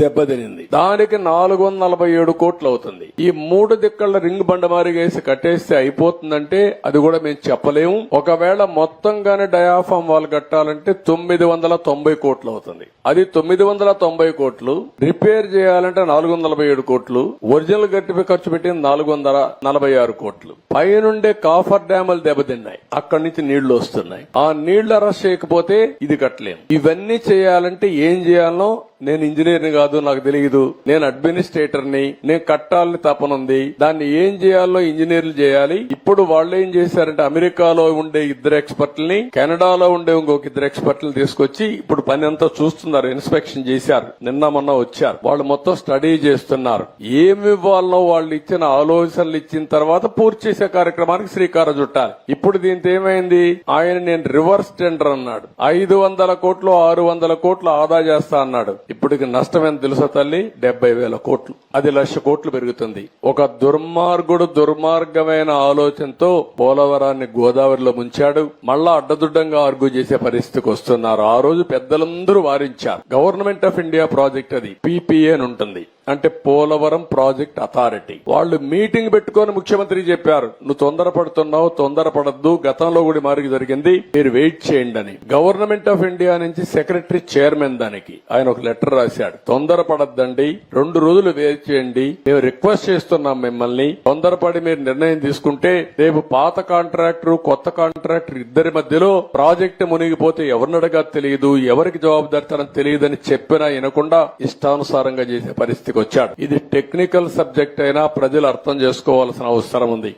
దెబ్బతినింది. దానికి నాలుగు వందల నలభై ఏడు కోట్లు అవుతుంది ఈ మూడు దిక్కల రింగ్ బండమారి వేసి కట్టేస్తే అయిపోతుందంటే అది కూడా మేము చెప్పలేము. ఒకవేళ మొత్తంగానే డయాఫామ్ వాల్ కట్టాలంటే తొమ్మిది వందల తొంభై కోట్లు అవుతుంది అది తొమ్మిది వందల తొంభై కోట్లు రిపేర్ చేయాలంటే నాలుగు వందల నలభై ఏడు కోట్లు ఒరిజినల్ గట్టిపై ఖర్చు పెట్టింది నాలుగు వందల నలభై ఆరు కోట్లు. పైనుండే కాఫర్ డ్యాములు దెబ్బతిన్నాయి. అక్కడి నుంచి నీళ్ళు వస్తున్నాయి. ఆ నీళ్ళు అరెస్ట్ చేయకపోతే ఇది కట్టలేము. ఇవన్నీ చేయాలంటే ఏం చేయాలో నేను ఇంజనీర్ని కాదు నాకు తెలియదు నేను అడ్మినిస్ట్రేటర్ని నేను కట్టాలని తపనుంది దాన్ని ఏం చేయాలో ఇంజనీర్లు చేయాలి. ఇప్పుడు వాళ్ళు ఏం చేశారంటే అమెరికాలో ఉండే ఇద్దరు ఎక్స్పర్ట్లని కెనడాలో ఉండే ఇంకొక ఇద్దరు ఎక్స్పర్ట్లను తీసుకొచ్చి ఇప్పుడు పని అంతా చూస్తున్నారు ఇన్స్పెక్షన్ చేశారు. నిన్న మొన్న వచ్చారు. వాళ్ళు మొత్తం స్టడీ చేస్తున్నారు. ఏమి ఇవ్వాలనో వాళ్ళు ఇచ్చిన ఆలోచనలు ఇచ్చిన తర్వాత పూర్తి చేసే కార్యక్రమానికి శ్రీకారం చుట్టాలి ఇప్పుడు దీంతో ఏమైంది? ఆయన నేను రివర్స్ టెండర్ అన్నాడు. ఐదు వందల కోట్లు ఆరు వందల కోట్లు ఆదా చేస్తా అన్నాడు. ఇప్పటికి నష్టం ఎంత తెలుసా తల్లి? డెబ్బై వేల కోట్లు. అది లక్ష కోట్లు పెరుగుతుంది. ఒక దుర్మార్గుడు దుర్మార్గమైన ఆలోచనతో పోలవరాన్ని గోదావరిలో ముంచాడు. మళ్ళా అడ్డదుడ్డంగా ఆర్గ్యూ చేసే పరిస్థితికి వస్తున్నారు. ఆ రోజు పెద్దలందరూ వారించారు. గవర్నమెంట్ ఆఫ్ ఇండియా ప్రాజెక్ట్ అది. పీపీఏ అని ఉంటుంది. అంటే పోలవరం ప్రాజెక్ట్ అథారిటీ. వాళ్ళు మీటింగ్ పెట్టుకొని ముఖ్యమంత్రి చెప్పారు నువ్వు తొందరపడుతున్నావు తొందరపడద్దు గతంలో కూడా మారికి జరిగింది మీరు వెయిట్ చేయండి అని. గవర్నమెంట్ ఆఫ్ ఇండియా నుంచి సెక్రటరీ చైర్మన్ దానికి ఆయన ఒక లెటర్ రాశాడు. తొందరపడద్దండి రెండు రోజులు వెయిట్ చేయండి మేము రిక్వెస్ట్ చేస్తున్నాం మిమ్మల్ని తొందరపడి మీరు నిర్ణయం తీసుకుంటే రేపు పాత కాంట్రాక్టర్ కొత్త కాంట్రాక్టర్ ఇద్దరి మధ్యలో ప్రాజెక్ట్ మునిగిపోతే ఎవరినడగా తెలియదు ఎవరికి జవాబుదారితనం తెలియదని చెప్పినా వినకుండా ఇష్టానుసారంగా చేసే పరిస్థితి పరిస్థితికి వచ్చాడు. ఇది టెక్నికల్ సబ్జెక్ట్ అయినా ప్రజలు అర్థం చేసుకోవాల్సిన అవసరం ఉంది.